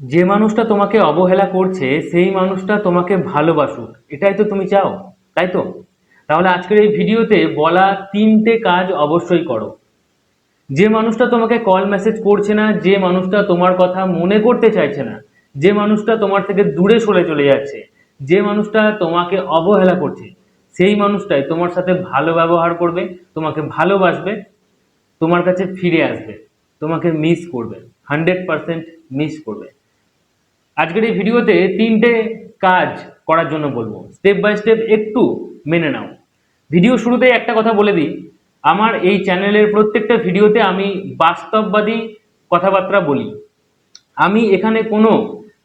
যে মানুষটা তোমাকে অবহেলা করছে, সেই মানুষটা তোমাকে ভালোবাসুক। এটাই তো তুমি চাও, তাই তো? তাহলে আজকের এই ভিডিওতে বলা তিনটে কাজ অবশ্যই করো। যে মানুষটা তোমাকে কল মেসেজ করছে না, যে মানুষটা তোমার কথা মনে করতে চাইছে না, যে মানুষটা তোমার থেকে দূরে সরে চলে যাচ্ছে, যে মানুষটা তোমাকে অবহেলা করছে, সেই মানুষটাই তোমার সাথে ভালো ব্যবহার করবে, তোমাকে ভালোবাসবে, তোমার কাছে ফিরে আসবে, তোমাকে মিস করবে হান্ড্রেড পারসেন্ট মিস করবে। আজকের এই ভিডিওতে তিনটে কাজ করার জন্য বলব। স্টেপ বাই স্টেপ একটু মেনে নাও। ভিডিও শুরুতেই একটা কথা বলে দিই। আমার এই চ্যানেলের প্রত্যেকটা ভিডিওতে আমি বাস্তববাদী কথাবার্তা বলি। আমি এখানে কোনো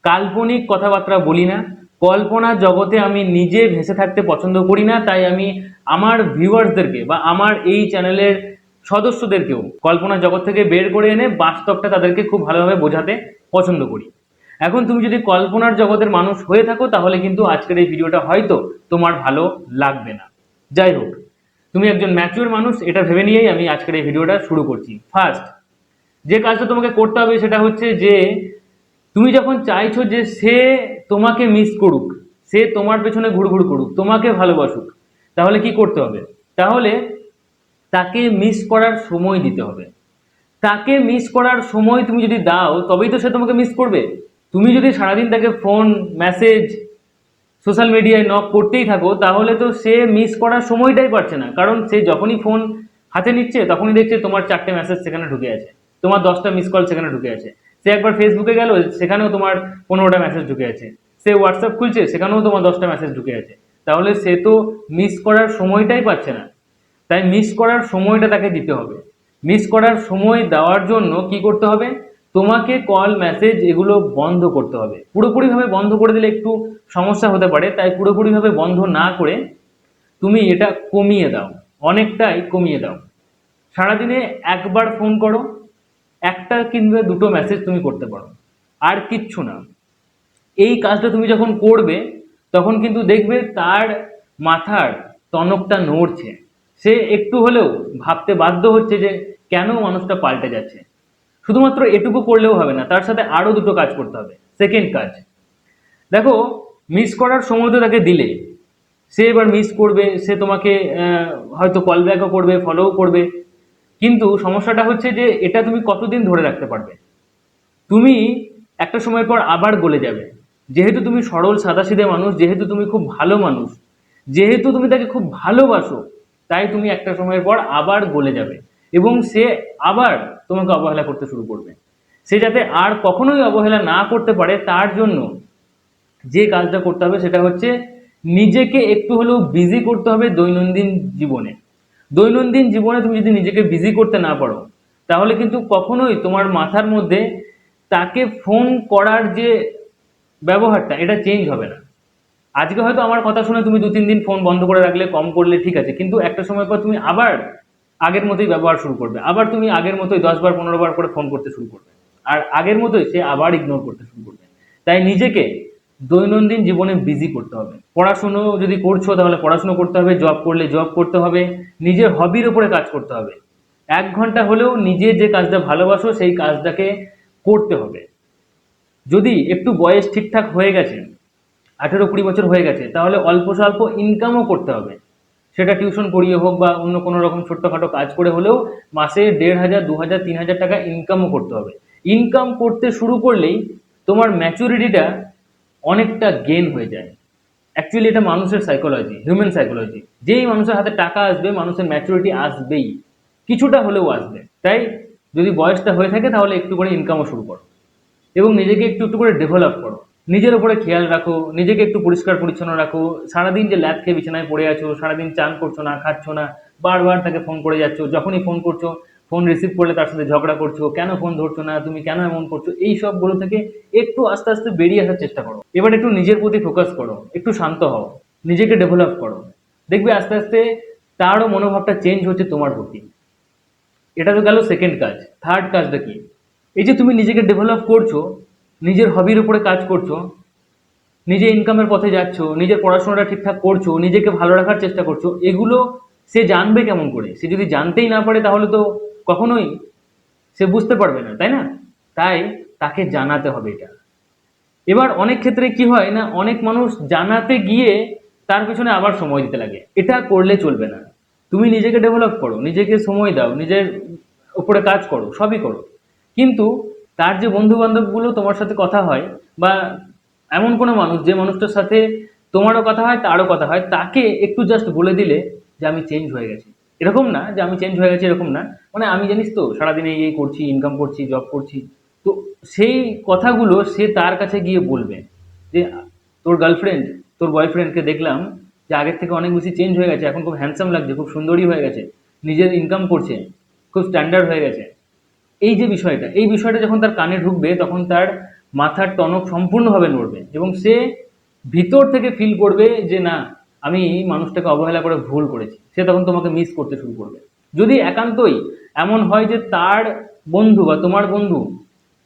কাল্পনিক কথাবার্তা বলি না। কল্পনা জগতে আমি নিজে ভেসে থাকতে পছন্দ করি না, তাই আমি আমার ভিউয়ার্সদেরকে বা আমার এই চ্যানেলের সদস্যদেরকেও কল্পনা জগৎ থেকে বের করে এনে বাস্তবটা তাদেরকে খুব ভালোভাবে বোঝাতে পছন্দ করি। এখন তুমি যদি কল্পনার জগতের মানুষ হয়ে থাকো, তাহলে কিন্তু আজকের এই ভিডিওটা হয়তো তোমার ভালো লাগবে না। যাই হোক, তুমি একজন ম্যাচিওর মানুষ, এটা ভেবে নিয়েই আমি আজকের এই ভিডিওটা শুরু করছি। ফার্স্ট যে কাজটা তোমাকে করতে হবে সেটা হচ্ছে যে, তুমি যখন চাইছো যে সে তোমাকে মিস করুক, সে তোমার পেছনে ঘুরঘুর করুক, তোমাকে ভালোবাসুক, তাহলে কি করতে হবে? তাহলে তাকে মিস করার সময় দিতে হবে। তাকে মিস করার সময় তুমি যদি দাও, তবেই তো সে তোমাকে মিস করবে। তুমি যদি সারাদিন তাকে ফোন মেসেজ সোশ্যাল মিডিয়ায় নক করতেই থাকো, তাহলে তো সে মিস করার সময়টাই পাচ্ছে না। কারণ সে যখনই ফোন হাতে নিচ্ছে, তখনই দেখছে তোমার চারটে মেসেজ সেখানে ঢুকে আছে। তোমার দশটা মিস কল সেখানে ঢুকে আছে। সে একবার ফেসবুকে গেল, সেখানেও তোমার পনেরোটা মেসেজ ঢুকে আছে। সে হোয়াটসঅ্যাপ খুলছে, সেখানেও তোমার দশটা মেসেজ ঢুকে আছে। তাহলে সে তো মিস করার সময়টাই পাচ্ছে না। তাই মিস করার সময়টা তাকে দিতে হবে। মিস করার সময় দেওয়ার জন্য কি করতে হবে? তোমাকে কল মেসেজ এগুলো বন্ধ করতে হবে। পুরোপুরিভাবে বন্ধ করে দিলে একটু সমস্যা হতে পারে, তাই পুরোপুরিভাবে বন্ধ না করে তুমি এটা কমিয়ে দাও, অনেকটাই কমিয়ে দাও। সারাদিনে একবার ফোন করো, একটা কিংবা দুটো মেসেজ তুমি করতে পারো, আর কিচ্ছু না। এই কাজটা তুমি যখন করবে, তখন কিন্তু দেখবে তার মাথার টনকটা নড়ছে। সে একটু হলেও ভাবতে বাধ্য হচ্ছে যে কেন মানুষটা পাল্টে যাচ্ছে। শুধুমাত্র এটুকু করলেও হবে না, তার সাথে আরও দুটো কাজ করতে হবে। সেকেন্ড কাজ, দেখো মিস করার সময় তো তাকে দিলে। সে এবার মিস করবে, সে তোমাকে হয়তো কল ব্যাকও করবে ফলোও করবে। কিন্তু সমস্যাটা হচ্ছে যে, এটা তুমি কতদিন ধরে রাখতে পারবে? তুমি একটা সময় পর আবার গলে যাবে। যেহেতু তুমি সরল, সাদাসিধে মানুষ, যেহেতু তুমি খুব ভালো মানুষ, যেহেতু তুমি তাকে খুব ভালোবাসো, তাই তুমি একটা সময়ের পর আবার গলে যাবে। এবং সে আবার তোমাকে অবহেলা করতে শুরু করবে। সে যাতে আর কখনোই অবহেলা না করতে পারে, তার জন্য যে কাজটা করতে হবে সেটা হচ্ছে নিজেকে একটু হলেও বিজি করতে হবে দৈনন্দিন জীবনে। দৈনন্দিন জীবনে তুমি যদি নিজেকে বিজি করতে না পারো, তাহলে কিন্তু কখনোই তোমার মাথার মধ্যে তাকে ফোন করার যে ব্যবহারটা, এটা চেঞ্জ হবে না। আজকে হয়তো আমার কথা শুনে তুমি দু তিন দিন ফোন বন্ধ করে রাখলে, কম করলে ঠিক আছে, কিন্তু একটা সময় পর তুমি আবার আগের মতোই ব্যবহার শুরু করবে। আবার তুমি আগের মতোই দশ বার পনেরো বার করে ফোন করতে শুরু করবে। আর আগের মতোই সে আবার ইগনোর করতে শুরু করবে। তাই নিজেকে দৈনন্দিন জীবনে বিজি করতে হবে। পড়াশুনো যদি করছ, তাহলে পড়াশুনো করতে হবে জব করলে জব করতে হবে, নিজের হবির উপরে কাজ করতে হবে। এক ঘণ্টা হলেও নিজে যে কাজটা ভালোবাসো, সেই কাজটাকে করতে হবে। যদি একটু বয়স ঠিকঠাক হয়ে গেছে, আঠেরো কুড়ি বছর হয়ে গেছে, তাহলে অল্প স্বল্প ইনকামও করতে হবে। সেটা টিউশন করিয়ে হোক বা অন্য কোনো রকম ছোট্টখাটো কাজ করে হলেও মাসে দেড় হাজার, দু হাজার, তিন হাজার টাকা ইনকামও করতে হবে। ইনকাম করতে শুরু করলেই তোমার ম্যাচুরিটিটা অনেকটা গেন হয়ে যায়। অ্যাকচুয়ালি এটা মানুষের সাইকোলজি হিউম্যান সাইকোলজি যেই মানুষের হাতে টাকা আসবে, মানুষের ম্যাচুরিটি আসবেই। কিছুটা হলেও আসবে। তাই যদি বয়সটা হয়ে থাকে তাহলে একটু করে ইনকামও শুরু করো। এবং নিজেকে একটু একটু করে ডেভেলপ করো। নিজের উপরে খেয়াল রাখো, নিজেকে একটু পরিষ্কার পরিচ্ছন্ন রাখো। সারাদিন যে ল্যাদ খেয়ে বিছানায় পড়ে আছো, সারাদিন চান করছ না, খাচ্ছ না, বারবার তাকে ফোন করে যাচ্ছ, যখনই ফোন করছ ফোন রিসিভ করলে তার সাথে ঝগড়া করছ, কেন ফোন ধরছো না, তুমি কেন এমন করছ, এই সবগুলো থেকে একটু আস্তে আস্তে বেরিয়ে আসার চেষ্টা করো। এবার একটু নিজের প্রতি ফোকাস করো, একটু শান্ত হও, নিজেকে ডেভেলপ করো। দেখবে আস্তে আস্তে তারও মনোভাবটা চেঞ্জ হচ্ছে তোমার প্রতি। এটা তো গেল সেকেন্ড কাজ থার্ড কাজটা কি? এই যে তুমি নিজেকে ডেভেলপ করছ নিজের হবির উপরে কাজ করছ, নিজে ইনকামের পথে যাচ্ছ, নিজের পড়াশোনাটা ঠিকঠাক করছ, নিজেকে ভালো রাখার চেষ্টা করছ, এগুলো সে জানবে কেমন করে? সে যদি জানতেই না পারে তাহলে তো কখনোই সে বুঝতে পারবে না, তাই না? তাই তাকে জানাতে হবে এটা। এবার অনেক ক্ষেত্রে কি হয় না, অনেক মানুষ জানাতে গিয়ে তার পেছনে আবার সময় দিতে লাগে। এটা করলে চলবে না। তুমি নিজেকে ডেভেলপ করো, নিজেকে সময় দাও, নিজের উপরে কাজ করো, সবই করো। কিন্তু তার যে বন্ধু বান্ধবগুলো তোমার সাথে কথা হয় বা এমন কোনো মানুষ যে মানুষটার সাথে তোমারও কথা হয়, তারও কথা হয়, তাকে একটু জাস্ট বলে দিলে যে আমি চেঞ্জ হয়ে গেছি। এরকম না যে আমি চেঞ্জ হয়ে গেছি, এরকম না। মানে আমি জানিস তো, সারাদিন এই করছি ইনকাম করছি জব করছি। তো সেই কথাগুলো সে তার কাছে গিয়ে বলবে যে, তোর গার্লফ্রেন্ড তোর বয়ফ্রেন্ডকে দেখলাম যে আগের থেকে অনেক বেশি চেঞ্জ হয়ে গেছে, এখন খুব হ্যান্ডসাম লাগছে, খুব সুন্দরী হয়ে গেছে, নিজের ইনকাম করছে, খুব স্ট্যান্ডার্ড হয়ে গেছে। এই যে বিষয়টা, এই বিষয়টা যখন তার কানে ঢুকবে, তখন তার মাথার টনক সম্পূর্ণভাবে নড়বে এবং সে ভিতর থেকে ফিল করবে যে, না, আমি মানুষটাকে অবহেলা করে ভুল করেছি। সে তখন তোমাকে মিস করতে শুরু করবে। যদি একান্তই এমন হয় যে, তার বন্ধু বা তোমার বন্ধু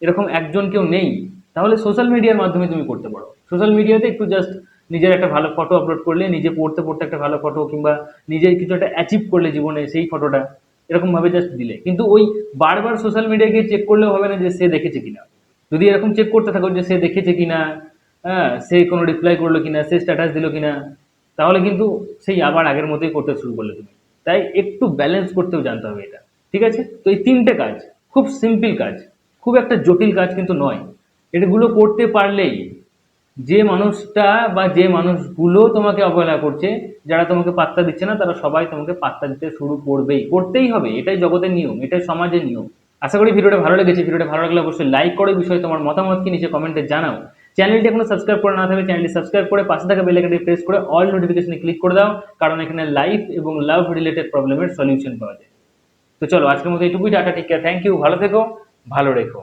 এরকম একজন কেউ নেই, তাহলে সোশ্যাল মিডিয়ার মাধ্যমে তুমি করতে পারো। সোশ্যাল মিডিয়াতে একটু জাস্ট নিজের একটা ভালো ফটো আপলোড করলে, নিজে পড়তে পড়তে একটা ভালো ফটো কিংবা নিজের কিছু একটা অ্যাচিভ করলে জীবনে সেই ফটোটা এরকম ভাবে জাস্ট দিলে। কিন্তু ওই বারবার সোশ্যাল মিডিয়া গিয়ে চেক করলেও হবে না যে সে দেখেছে কিনা। যদি এরকম চেক করতে থাকো যে সে দেখেছে কিনা হ্যাঁ সে কোনো রিপ্লাই করল কিনা, সে স্ট্যাটাস দিল কিনা, তাহলে কিন্তু সেই আবার আগের মতোই করতে শুরু করলে তুমি। তাই একটু ব্যালেন্স করতেও জানতে হবে এটা। ঠিক আছে? তো এই তিনটে কাজ, খুব সিম্পল কাজ, খুব একটা জটিল কাজ কিন্তু নয়। এটাগুলো করতে পারলেই যে মানুষটা বা যে মানুষগুলো তোমাকে অবহেলা করছে, যারা তোমাকে পাত্তা দিচ্ছে না, তারা সবাই তোমাকে পাত্তা দিতে শুরু করবেই। করতেই হবে, এটাই জগতের নিয়ম, এটাই সমাজের নিয়ম। আশা করি ভিডিওটা ভালো লেগেছে। ভিডিওটা ভালো লাগলে অবশ্যই লাইক করে বিষয়ে তোমার মতামত কি নিচে কমেন্টে জানাও। চ্যানেলটি এখনও সাবস্ক্রাইব করে না থাকলে চ্যানেলটি সাবস্ক্রাইব করে পাশে থাকা বেল আইকনটি প্রেস করে অল নোটিফিকেশনে ক্লিক করে দাও, কারণ এখানে লাইফ এবং লাভ রিলেটেড প্রবলেমের সলিউশন পাওয়া যায়। তো চলো, আজকের মতো এইটুকুই, টাটা টিকা থ্যাংক ইউ ভালো থেকো, ভালো রেখো।